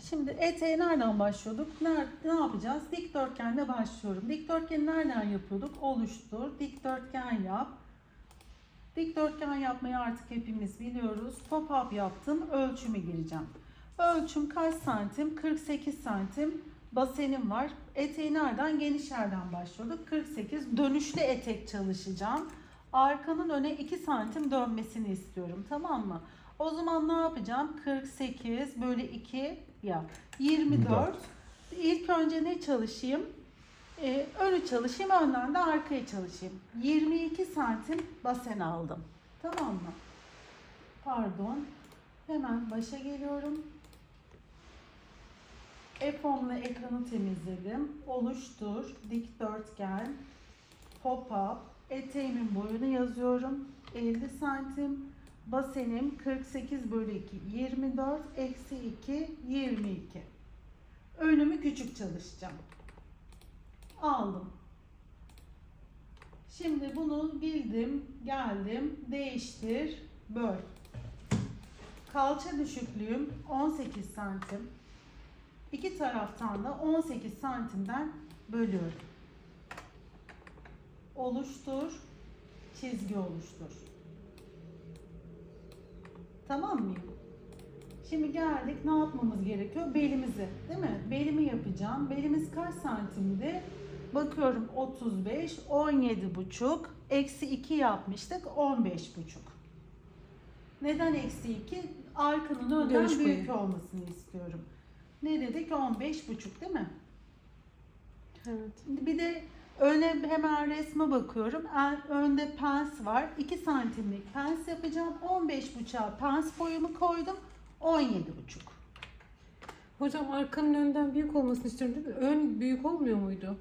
Şimdi eteğe nereden başlıyorduk? Ner- ne yapacağız? Dikdörtgenle başlıyorum. Dikdörtgeni nereden yapıyorduk? Oluştur, dikdörtgen yap. Dikdörtgen yapmayı artık hepimiz biliyoruz. Pop-up yaptım, ölçümü gireceğim. Ölçüm kaç santim? 48 santim basenim var. Eteği nereden? Geniş yerden başlıyorduk. 48. Dönüşlü etek çalışacağım. Arkanın öne 2 santim dönmesini istiyorum. Tamam mı? O zaman ne yapacağım? 48 bölü 2 ya 24. İlk önce ne çalışayım? Ee, önü çalışayım, önden de arkaya çalışayım. 22 santim basen aldım. Tamam mı? Pardon. Hemen başa geliyorum. F10'la ekranı temizledim. Oluştur, dikdörtgen, pop-up, eteğimin boyunu yazıyorum. 50 santim, basenim 48 bölü 2, 24, eksi 2, 22. Önümü küçük çalışacağım. Aldım. Şimdi bunu bildim, geldim, değiştir, böl. Kalça düşüklüğüm 18 santim. İki taraftan da 18 santimden bölüyorum. Oluştur, çizgi oluştur. Tamam mı? Şimdi geldik ne yapmamız gerekiyor? Belimizi değil mi? Belimi yapacağım. Belimiz kaç santimdi? Bakıyorum 35, 17 buçuk. Eksi 2 yapmıştık 15 buçuk. Neden eksi 2? Arkanın önden Dönüş büyük payı. olmasını istiyorum. Ne dedik? 15 buçuk değil mi? Evet. Bir de öne hemen resme bakıyorum. En- Önde pens var. 2 santimlik pens yapacağım. 15 buçuğa pens boyumu koydum. 17 buçuk. Hocam arkanın önden büyük olmasını istiyorum değil mi? Ön büyük olmuyor muydu?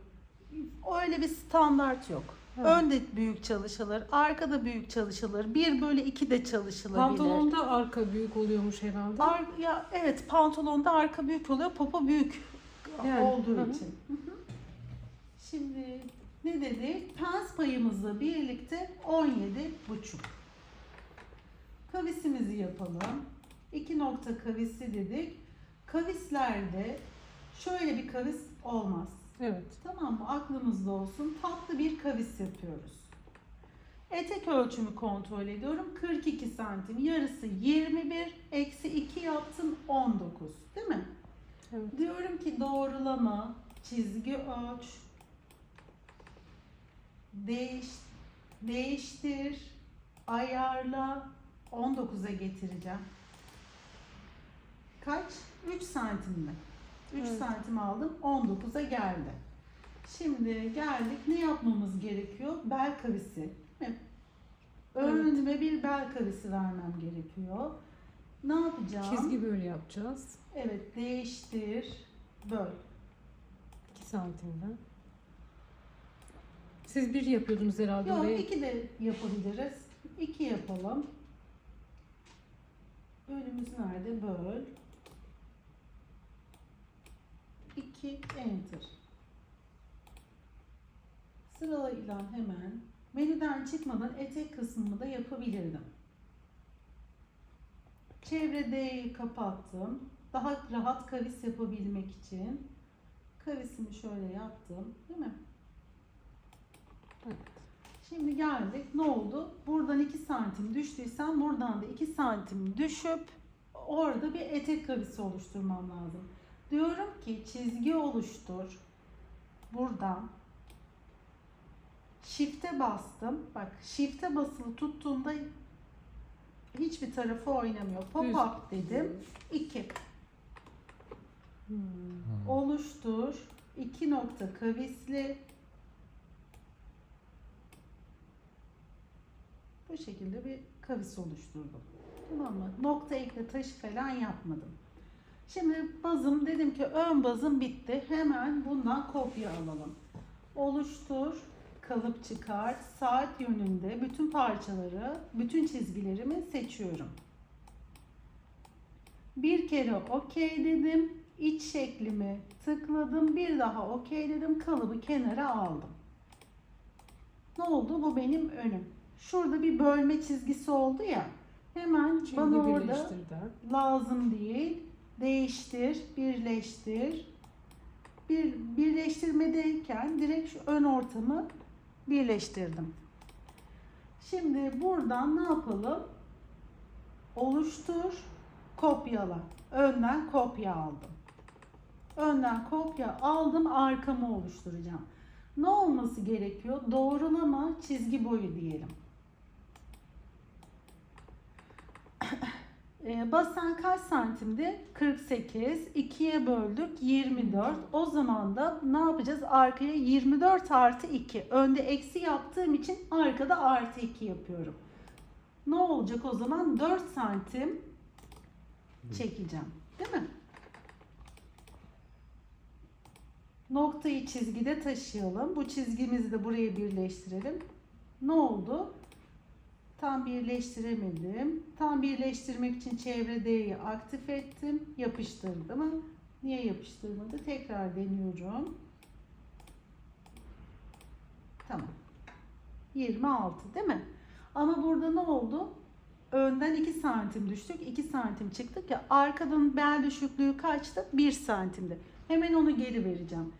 Öyle bir standart yok. Ha. Önde büyük çalışılır, arkada büyük çalışılır. 1 bölü 2 de çalışılabilir. Pantolonda arka büyük oluyormuş herhalde. Ar- ya evet pantolonda arka büyük oluyor, popo büyük Yani, olduğu hı hı. için. Hı hı. Şimdi ne dedik? Pens payımızla birlikte 17 buçuk. Kavisimizi yapalım. İki nokta kavisi dedik. Kavislerde şöyle bir kavis olmaz. Evet. Tamam mı? Aklımızda olsun. Tatlı bir kavis yapıyoruz. Etek ölçümü kontrol ediyorum. 42 santim. Yarısı 21. Eksi 2 yaptım 19. Değil mi? Evet. Diyorum ki doğrulama, çizgi ölç, değiş, değiştir, ayarla, 19'a getireceğim. Kaç? 3 santim mi? 3 Evet. santim aldım, 19'a geldi. Şimdi geldik, ne yapmamız gerekiyor? Bel kavisi. Önüme bir bel kavisi vermem gerekiyor. Ne yapacağım? Çizgi böyle yapacağız. Evet, değiştir, böl. 2 santimden. Siz bir yapıyordunuz herhalde Yok, oraya. iki de yapabiliriz. İki yapalım. Bölümümüz nerede? Böl. 2 enter. Sırayla hemen menüden çıkmadan etek kısmını da yapabilirdim. Çevre D'yi kapattım. Daha rahat kavis yapabilmek için. Kavisimi şöyle yaptım. Değil mi? Şimdi geldik. Ne oldu? Buradan 2 santim düştüysem buradan da 2 santim düşüp orada bir etek kavisi oluşturmam lazım. Diyorum ki çizgi oluştur. Buradan Shift'e bastım. Bak Shift'e basılı tuttuğumda hiçbir tarafı oynamıyor. Pop up dedim. 2. Hmm. Oluştur. 2 nokta kavisli. Bu şekilde bir kavis oluşturdum. Tamam mı? Nokta ekle taşı falan yapmadım. Şimdi bazım dedim ki ön bazım bitti. Hemen bundan kopya alalım. Oluştur, kalıp çıkart, saat yönünde bütün parçaları, bütün çizgilerimi seçiyorum. Bir kere okey dedim. İç şeklimi tıkladım. Bir daha okey dedim. Kalıbı kenara aldım. Ne oldu? Bu benim önüm. Şurada bir bölme çizgisi oldu ya. Hemen Şimdi bana orada lazım değil. değiştir, birleştir. Bir birleştirmedeyken direkt şu ön ortamı birleştirdim. Şimdi buradan ne yapalım? Oluştur, kopyala. Önden kopya aldım. Önden kopya aldım, arkamı oluşturacağım. Ne olması gerekiyor? Doğrulama çizgi boyu diyelim. E, basen kaç santimdi? 48. 2'ye böldük 24. O zaman da ne yapacağız? Arkaya 24 artı 2. Önde eksi yaptığım için arkada artı 2 yapıyorum. Ne olacak o zaman? 4 santim çekeceğim. Değil mi? Noktayı çizgide taşıyalım. Bu çizgimizi de buraya birleştirelim. Ne oldu? Tam birleştiremedim. Tam birleştirmek için çevre D'yi aktif ettim. Yapıştırdı ama niye yapıştırmadı? Tekrar deniyorum. Tamam. 26 değil mi? Ama burada ne oldu? Önden 2 santim düştük. 2 santim çıktık ya. Arkadan bel düşüklüğü kaçtı? 1 santimdi. Hemen onu geri vereceğim.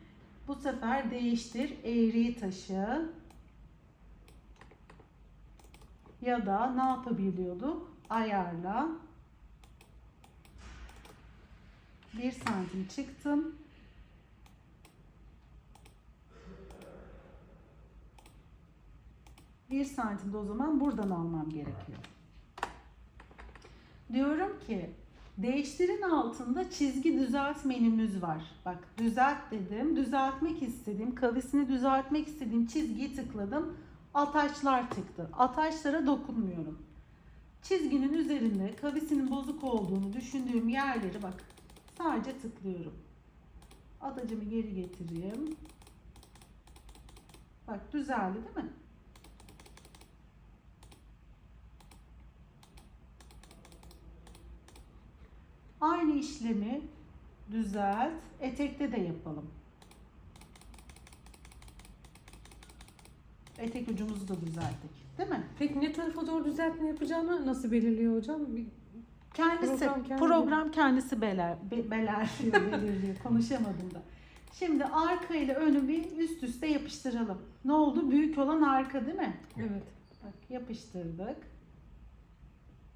Bu sefer değiştir. Eğriyi taşı. Ya da ne yapabiliyorduk? Ayarla. 1 santim çıktım. Bir santimde o zaman buradan almam gerekiyor. Diyorum ki değiştirin altında çizgi düzelt menümüz var. Bak düzelt dedim. Düzeltmek istediğim, kavisini düzeltmek istediğim çizgiyi tıkladım. Ataçlar çıktı. Ataçlara dokunmuyorum. Çizginin üzerinde kavisinin bozuk olduğunu düşündüğüm yerleri bak sadece tıklıyorum. Atacımı geri getireyim. Bak düzeldi değil mi? Aynı işlemi düzelt, etekte de yapalım. Etek ucumuzu da düzelttik. Değil mi? Peki ne tarafa doğru düzeltme yapacağını nasıl belirliyor hocam? Bir- Kendisi Program program, kendi- kendisi beler be, belirliyor. Konuşamadım da. Şimdi arka ile önü bir üst üste yapıştıralım. Ne oldu? Büyük olan arka değil mi? Evet. Bak yapıştırdık.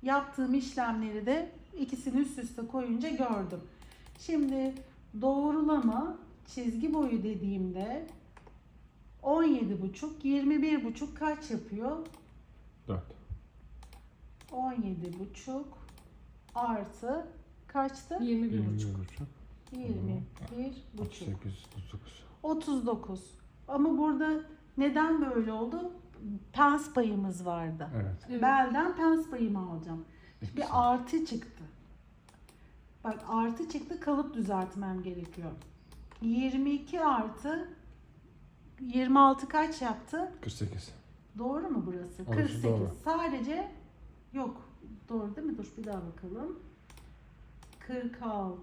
Yaptığım işlemleri de ikisini üst üste koyunca gördüm. Şimdi doğrulama çizgi boyu dediğimde 17,5 21,5 kaç yapıyor? 4. 17,5 artı kaçtı? 21 buçuk. 21,5 38, 39. 39. Ama burada neden böyle oldu? Pens payımız vardı. Evet. Evet. Belden pens payımı alacağım. İkisi. Bir artı çıktı. Bak artı çıktı kalıp düzeltmem gerekiyor. 22 artı 26 kaç yaptı? 48. Doğru mu burası? Orası 48. doğru. Sadece yok. Doğru değil mi? Dur bir daha bakalım. 46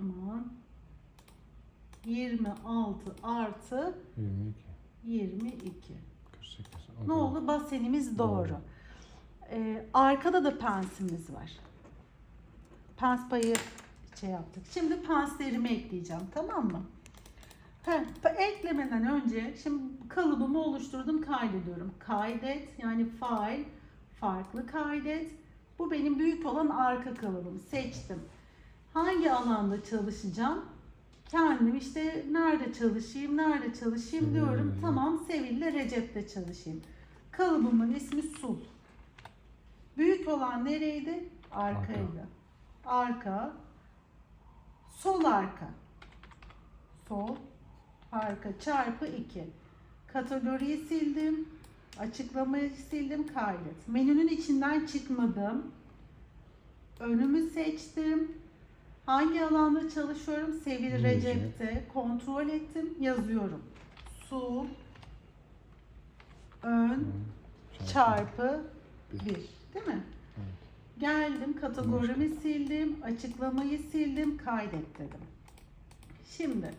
aman 26 artı 22. 22. 48. O Ne da- oldu? Basenimiz doğru. Doğru. Ee, arkada da pensimiz var. Pens payı şey yaptık. Şimdi penslerimi ekleyeceğim tamam mı? Eklemeden önce şimdi kalıbımı oluşturdum kaydediyorum. Kaydet yani file farklı kaydet. Bu benim büyük olan arka kalıbım. Seçtim. Hangi alanda çalışacağım? Kendim işte nerede çalışayım, nerede çalışayım Sevil diyorum. Recep. Tamam Sevil'le Recep'te çalışayım. Kalıbımın ismi Sul. Büyük olan nereydi? Arkaydı. Arka. Sol arka. Sol arka çarpı 2. Kategoriyi sildim. Açıklamayı sildim. Kaydet. Menünün içinden çıkmadım. Önümü seçtim. Hangi alanda çalışıyorum? Sevgili Recep. Recep'te. Kontrol ettim. Yazıyorum. Su. Ön çarpı 1. Değil mi? Geldim kategorimi sildim, açıklamayı sildim, kaydet dedim. Şimdi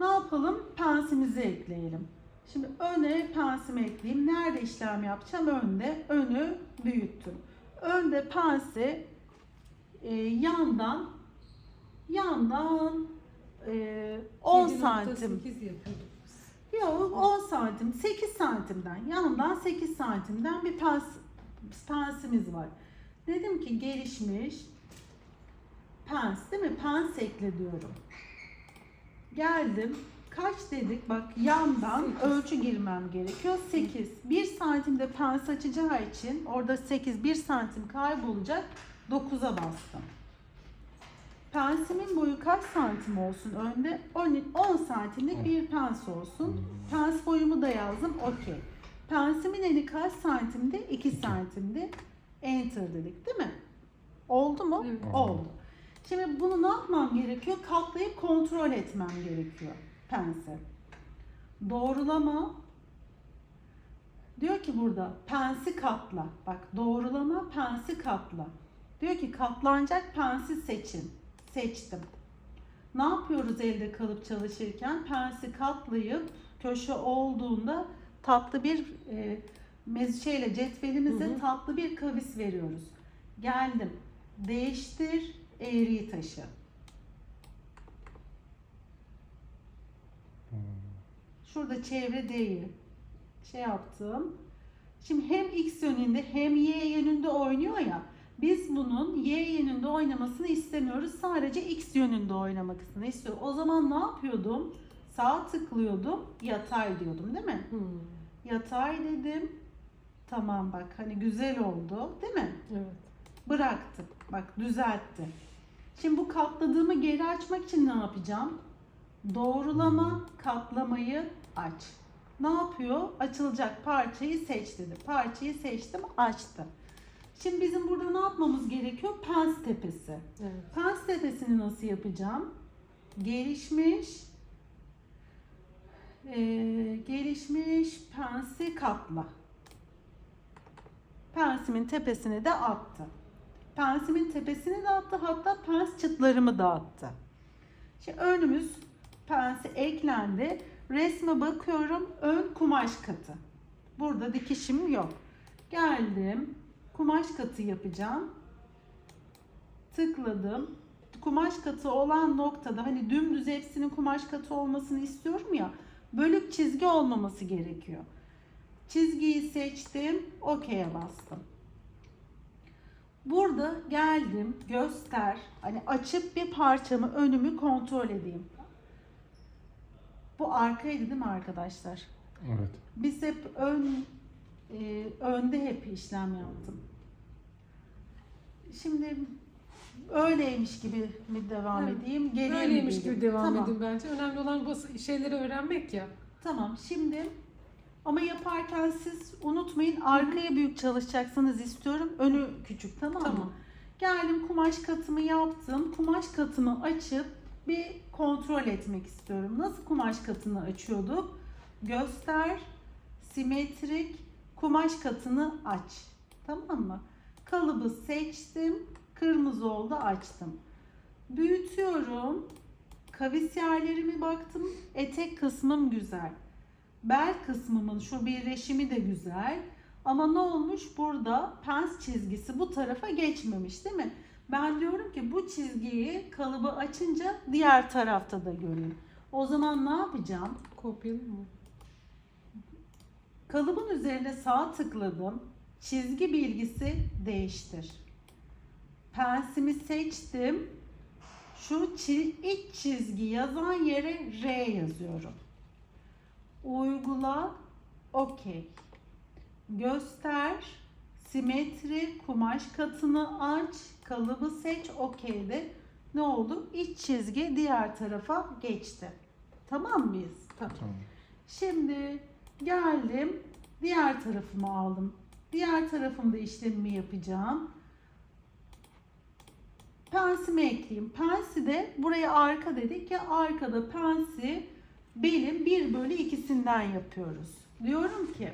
ne yapalım? Pensimizi ekleyelim. Şimdi öne pensimi ekleyeyim. Nerede işlem yapacağım? Önde. Önü büyüttüm. Önde pensi e, yandan yandan e, 10 santim 7.8 yapıyorduk biz. Yok 10 santim, 8 santimden, yanından 8 santimden bir pens, pensimiz var. Dedim ki gelişmiş pens değil mi? Pens ekle diyorum. Geldim. Kaç dedik? Bak yandan ölçü girmem gerekiyor. 8. 1 santimde pens açacağı için orada 8, 1 santim kaybolacak. 9'a bastım. Pensimin boyu kaç santim olsun önde? 10, 10 santimlik bir pens olsun. Pens boyumu da yazdım. Okey. Pensimin eni kaç santimdi? 2 santimdi. Enter dedik değil mi? Oldu mu? Evet. Oldu. Şimdi bunu ne yapmam gerekiyor? Katlayıp kontrol etmem gerekiyor pensi. Doğrulama. Diyor ki burada pensi katla. Bak doğrulama pensi katla. Diyor ki katlanacak pensi seçin. Seçtim. Ne yapıyoruz elde kalıp çalışırken? Pensi katlayıp köşe olduğunda tatlı bir e, mez- şeyle cetvelimize Hı hı. tatlı bir kavis veriyoruz. Geldim. Değiştir eğriyi taşı. Şurada çevre değil. Şey yaptım. Şimdi hem x yönünde hem y yönünde oynuyor ya. Biz bunun y yönünde oynamasını istemiyoruz. Sadece x yönünde oynamasını istiyoruz. O zaman ne yapıyordum? Sağ tıklıyordum. Yatay diyordum değil mi? Hmm, Yatay dedim. Tamam bak hani güzel oldu değil mi? Evet. Bıraktım. Bak düzeltti. Şimdi bu katladığımı geri açmak için ne yapacağım? Doğrulama katlamayı aç. Ne yapıyor? Açılacak parçayı seç dedi. Parçayı seçtim, açtı. Şimdi bizim burada ne yapmamız gerekiyor? Pens tepesi. Evet. Pens tepesini nasıl yapacağım? Gelişmiş eee, gelişmiş pensi katla. Pensimin tepesini de attı. Pensimin tepesini de attı. Hatta pens çıtlarımı da attı. Şimdi önümüz pensi eklendi. Resme bakıyorum. Ön kumaş katı. Burada dikişim yok. Geldim. Kumaş katı yapacağım. Tıkladım. Kumaş katı olan noktada hani dümdüz hepsinin kumaş katı olmasını istiyorum ya. Bölük çizgi olmaması gerekiyor. Çizgiyi seçtim. OK'ye bastım. Burada geldim. Göster. Hani açıp bir parçamı önümü kontrol edeyim. Bu arkaydı değil mi arkadaşlar? Evet. Biz hep ön e, önde hep işlem yaptım. Şimdi öyleymiş gibi mi devam Evet. edeyim? Geriye mi Öyleymiş gibi devam tamam. edin bence. Önemli olan bu şeyleri öğrenmek ya. Tamam. Şimdi ama yaparken siz unutmayın arkaya büyük çalışacaksınız istiyorum. Önü küçük tamam mı? Tamam. Geldim kumaş katımı yaptım. Kumaş katımı açıp bir kontrol etmek istiyorum. Nasıl kumaş katını açıyorduk? Göster, simetrik, kumaş katını aç. Tamam mı? Kalıbı seçtim. Kırmızı oldu açtım. Büyütüyorum. Kavis yerlerimi baktım. Etek kısmım güzel. Bel kısmımın şu birleşimi de güzel. Ama ne olmuş burada pens çizgisi bu tarafa geçmemiş değil mi? Ben diyorum ki bu çizgiyi kalıbı açınca diğer tarafta da göreyim. O zaman ne yapacağım? Kopyalayayım mı? Kalıbın üzerine sağ tıkladım. Çizgi bilgisi değiştir. Pensimi seçtim. Şu iç çizgi yazan yere R yazıyorum. Uygula. Okey. Göster. Simetri. Kumaş katını aç. Kalıbı seç. Okey'de. Ne oldu? İç çizgi diğer tarafa geçti. Tamam mıyız? Tamam. Tamam. Şimdi geldim. Diğer tarafımı aldım. Diğer tarafımda işlemimi yapacağım. Pensimi ekleyeyim. Pensi de buraya arka dedik ya arkada pensi belin 1 bölü ikisinden yapıyoruz. Diyorum ki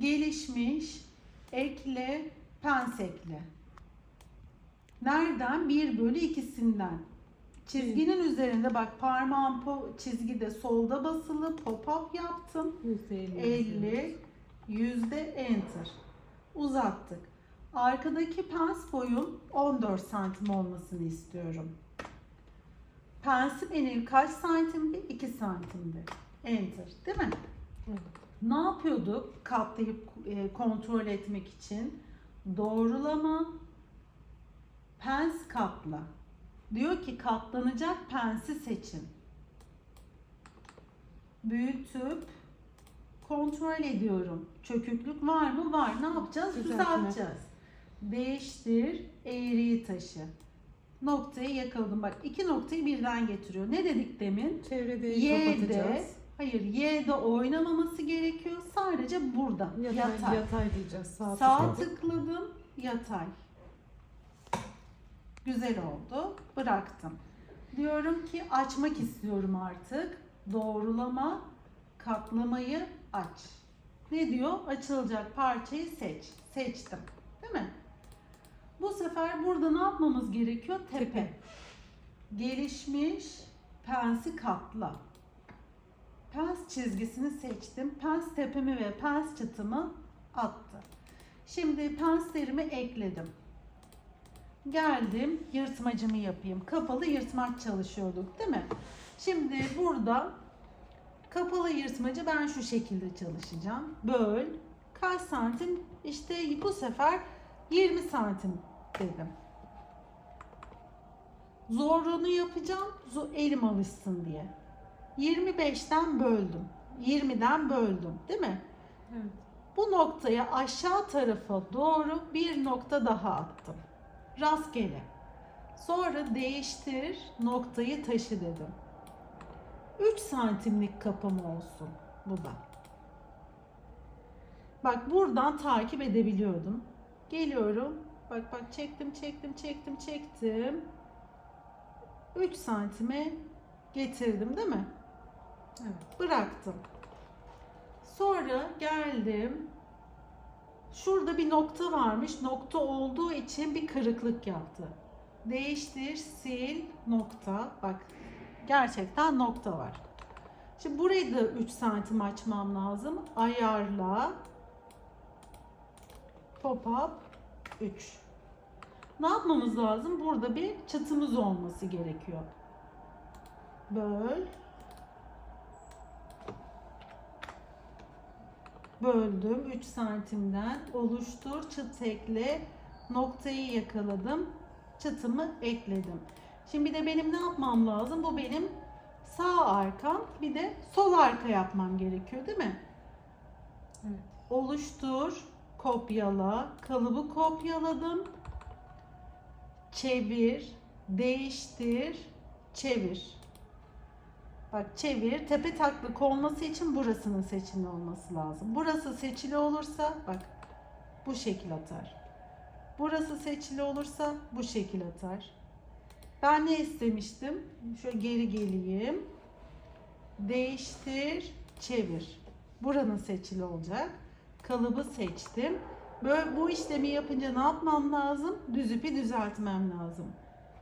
gelişmiş ekle pens ekle. Nereden? 1 bölü ikisinden. Çizginin üzerinde bak parmağım po çizgide solda basılı pop-up yaptım. %50. 50 yüzde enter uzattık. Arkadaki pens boyum 14 santim olmasını istiyorum. Pensi benim kaç santimdi? 2 santimdi. Enter değil mi? Evet. Ne yapıyorduk katlayıp e, kontrol etmek için? Doğrulama, pens katla. Diyor ki katlanacak pensi seçin. Büyütüp kontrol ediyorum. Çöküklük var mı? Var. Ne yapacağız? Düzeltme. Düzelteceğiz. Değiştir, eğriyi taşı. Noktayı yakaladım. Bak iki noktayı birden getiriyor. Ne dedik demin? Çevredeyi Y'de, kapatacağız. hayır Y'de oynamaması gerekiyor. Sadece burada. Yatay, Yatay. yatay, diyeceğiz. Sağ, Sağ tıkla. tıkladım, yatay. Güzel oldu. Bıraktım. Diyorum ki açmak istiyorum artık. Doğrulama, katlamayı aç. Ne diyor? Açılacak parçayı seç. Seçtim. Değil mi? Bu sefer burada ne yapmamız gerekiyor? Tepe. Tepe. Gelişmiş pensi katla. Pens çizgisini seçtim. Pens tepemi ve pens çıtımı attı. Şimdi penslerimi ekledim. Geldim yırtmacımı yapayım. Kapalı yırtmaç çalışıyorduk değil mi? Şimdi burada kapalı yırtmacı ben şu şekilde çalışacağım. Böl. Kaç santim? İşte bu sefer 20 santim dedim. Zorluğunu yapacağım. Elim alışsın diye. 25'ten böldüm. 20'den böldüm. Değil mi? Evet. Bu noktaya aşağı tarafa doğru bir nokta daha attım. Rastgele. Sonra değiştir noktayı taşı dedim. 3 santimlik kapım olsun bu da. Bak buradan takip edebiliyordum. Geliyorum. Bak bak çektim çektim çektim çektim. 3 santime getirdim değil mi? Evet. bıraktım. Sonra geldim. Şurada bir nokta varmış. Nokta olduğu için bir kırıklık yaptı. Değiştir, sil, nokta. Bak gerçekten nokta var. Şimdi burayı da 3 santim açmam lazım. Ayarla. Pop up 3. Ne yapmamız lazım? Burada bir çıtımız olması gerekiyor. Böl. böldüm. 3 santimden oluştur. Çıt ekle. Noktayı yakaladım. Çıtımı ekledim. Şimdi bir de benim ne yapmam lazım? Bu benim sağ arkam bir de sol arka yapmam gerekiyor değil mi? Evet. oluştur. Kopyala. Kalıbı kopyaladım çevir değiştir çevir Bak çevir. Tepe taklık olması için burasının seçili olması lazım. Burası seçili olursa bak bu şekil atar. Burası seçili olursa bu şekil atar. Ben ne istemiştim? Şöyle geri geleyim. Değiştir, çevir. Buranın seçili olacak. Kalıbı seçtim. Böyle bu işlemi yapınca ne yapmam lazım? Düz ipi düzeltmem lazım.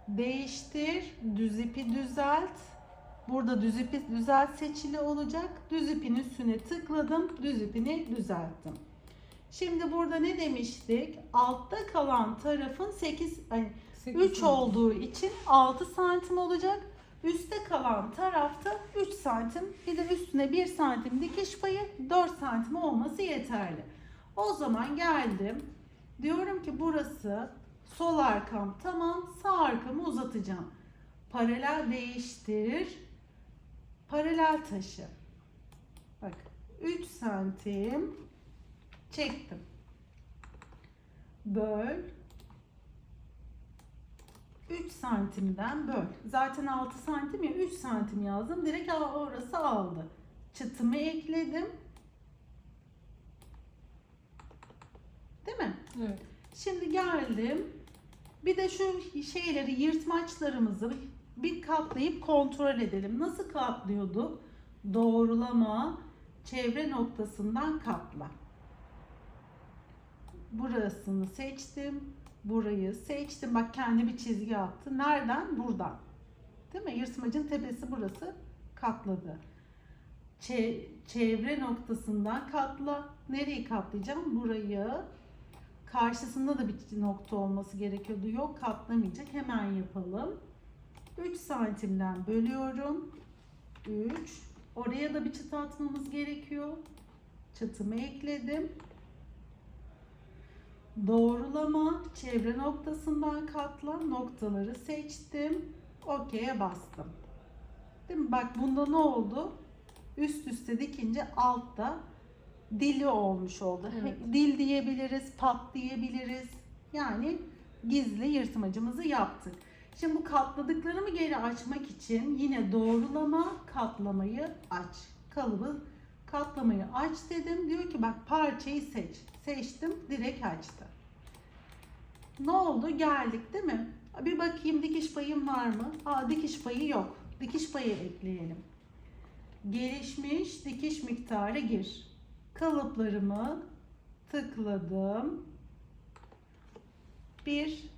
Değiştir, düz ipi düzelt. Burada düz ipi düzelt seçili olacak. Düz ipin üstüne tıkladım. Düz ipini düzelttim. Şimdi burada ne demiştik? Altta kalan tarafın 8 ay, Sekiz 3 santim. olduğu için 6 santim olacak. Üste kalan tarafta 3 santim. Bir de üstüne 1 santim dikiş payı 4 santim olması yeterli. O zaman geldim. Diyorum ki burası sol arkam tamam. Sağ arkamı uzatacağım. Paralel değiştir. Paralel taşı. Bak 3 santim çektim. Böl. 3 santimden böl. Zaten 6 santim ya 3 santim yazdım. Direkt orası aldı. Çıtımı ekledim. Değil mi? Evet. Şimdi geldim. Bir de şu şeyleri yırtmaçlarımızı bir katlayıp kontrol edelim. Nasıl katlıyorduk? Doğrulama, çevre noktasından katla. Burasını seçtim. Burayı seçtim. Bak kendi bir çizgi attı. Nereden? Buradan. Değil mi? Yırtmacın tepesi burası. Katladı. Çe- çevre noktasından katla. Nereyi katlayacağım? Burayı karşısında da bir nokta olması gerekiyordu. Yok katlamayacak. Hemen yapalım. 3 santimden bölüyorum. 3. Oraya da bir çıt atmamız gerekiyor. Çıtımı ekledim. Doğrulama çevre noktasından katla noktaları seçtim. OK'ye bastım. Değil mi? Bak bunda ne oldu? Üst üste dikince altta dili olmuş oldu. Evet. Dil diyebiliriz, pat diyebiliriz. Yani gizli yırtmacımızı yaptık. Şimdi bu katladıklarımı geri açmak için yine doğrulama katlamayı aç. Kalıbı katlamayı aç dedim. Diyor ki bak parçayı seç. Seçtim direkt açtı. Ne oldu? Geldik değil mi? Bir bakayım dikiş payım var mı? Aa dikiş payı yok. Dikiş payı ekleyelim. Gelişmiş dikiş miktarı gir. Kalıplarımı tıkladım. Bir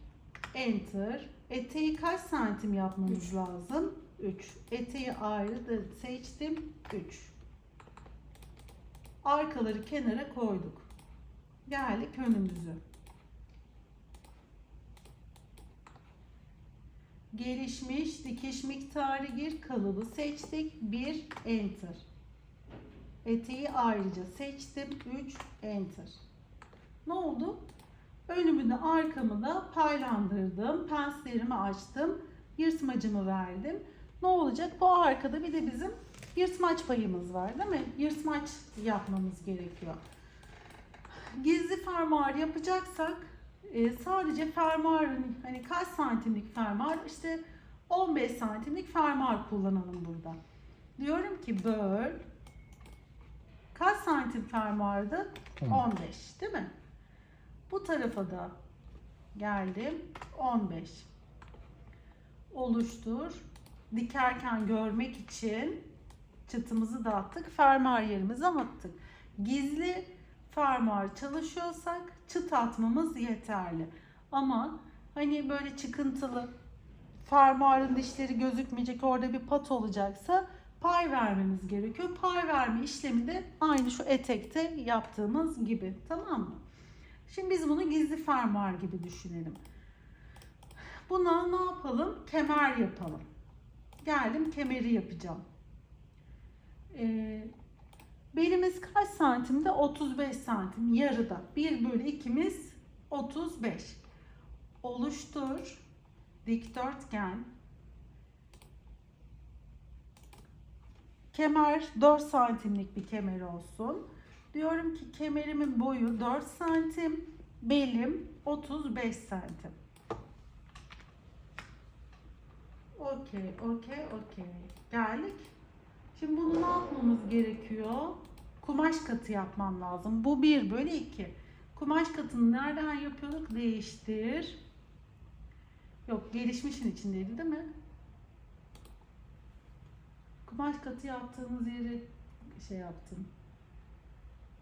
enter. Eteği kaç santim yapmamız Üç. lazım? 3. Eteği ayrı da seçtim. 3. Arkaları kenara koyduk. Geldik önümüzü. Gelişmiş dikiş miktarı gir kalıbı seçtik. 1 enter. Eteği ayrıca seçtim. 3 enter. Ne oldu? Önümü de arkamı da paylandırdım. Penslerimi açtım. Yırtmacımı verdim. Ne olacak? Bu arkada bir de bizim yırtmaç payımız var değil mi? Yırtmaç yapmamız gerekiyor. Gizli fermuar yapacaksak e, sadece fermuarın hani kaç santimlik fermuar işte 15 santimlik fermuar kullanalım burada. Diyorum ki böl kaç santim? On. 15 değil mi? Bu tarafa da geldim. 15. Oluştur. Dikerken görmek için çıtımızı da attık. Fermuar yerimize attık. Gizli fermuar çalışıyorsak çıt atmamız yeterli. Ama hani böyle çıkıntılı fermuarın dişleri gözükmeyecek orada bir pat olacaksa pay vermemiz gerekiyor. Pay verme işlemi de aynı şu etekte yaptığımız gibi. Tamam mı? Şimdi biz bunu gizli fermuar gibi düşünelim. Buna ne yapalım? Kemer yapalım. Geldim kemeri yapacağım. Ee, belimiz kaç santimde? 35 santim. Yarıda. 1 bölü 2'miz 35. Oluştur. Dikdörtgen. Kemer 4 santimlik bir kemer olsun. Diyorum ki kemerimin boyu 4 santim, belim 35 santim. Okey, okey, okey. Geldik. Şimdi bunu ne yapmamız gerekiyor? Kumaş katı yapmam lazım. Bu 1 bölü 2. Kumaş katını nereden yapıyorduk? Değiştir. Yok, gelişmişin içindeydi değil mi? Kumaş katı yaptığımız yeri şey yaptım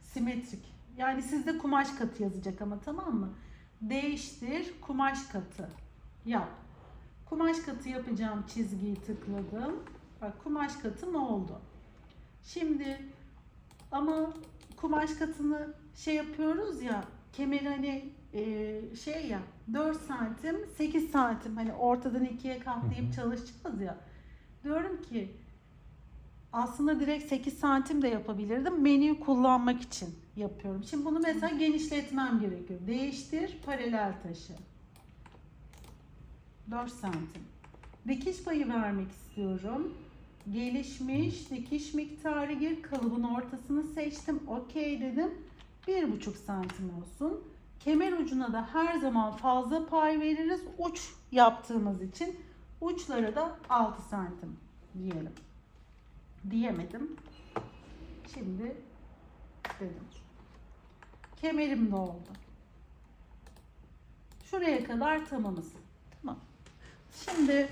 simetrik. Yani sizde kumaş katı yazacak ama tamam mı? Değiştir kumaş katı. Yap. Kumaş katı yapacağım çizgiyi tıkladım. Bak kumaş katım oldu. Şimdi ama kumaş katını şey yapıyoruz ya kemer hani e, şey ya 4 santim 8 santim hani ortadan ikiye katlayıp çalışacağız ya. Diyorum ki aslında direkt 8 santim de yapabilirdim. Menüyü kullanmak için yapıyorum. Şimdi bunu mesela genişletmem gerekiyor. Değiştir paralel taşı. 4 santim. Dikiş payı vermek istiyorum. Gelişmiş dikiş miktarı gir. Kalıbın ortasını seçtim. Okey dedim. 1,5 santim olsun. Kemer ucuna da her zaman fazla pay veririz. Uç yaptığımız için uçlara da 6 santim diyelim diyemedim. Şimdi dedim. Kemerim de oldu. Şuraya kadar tamamız. Tamam. Şimdi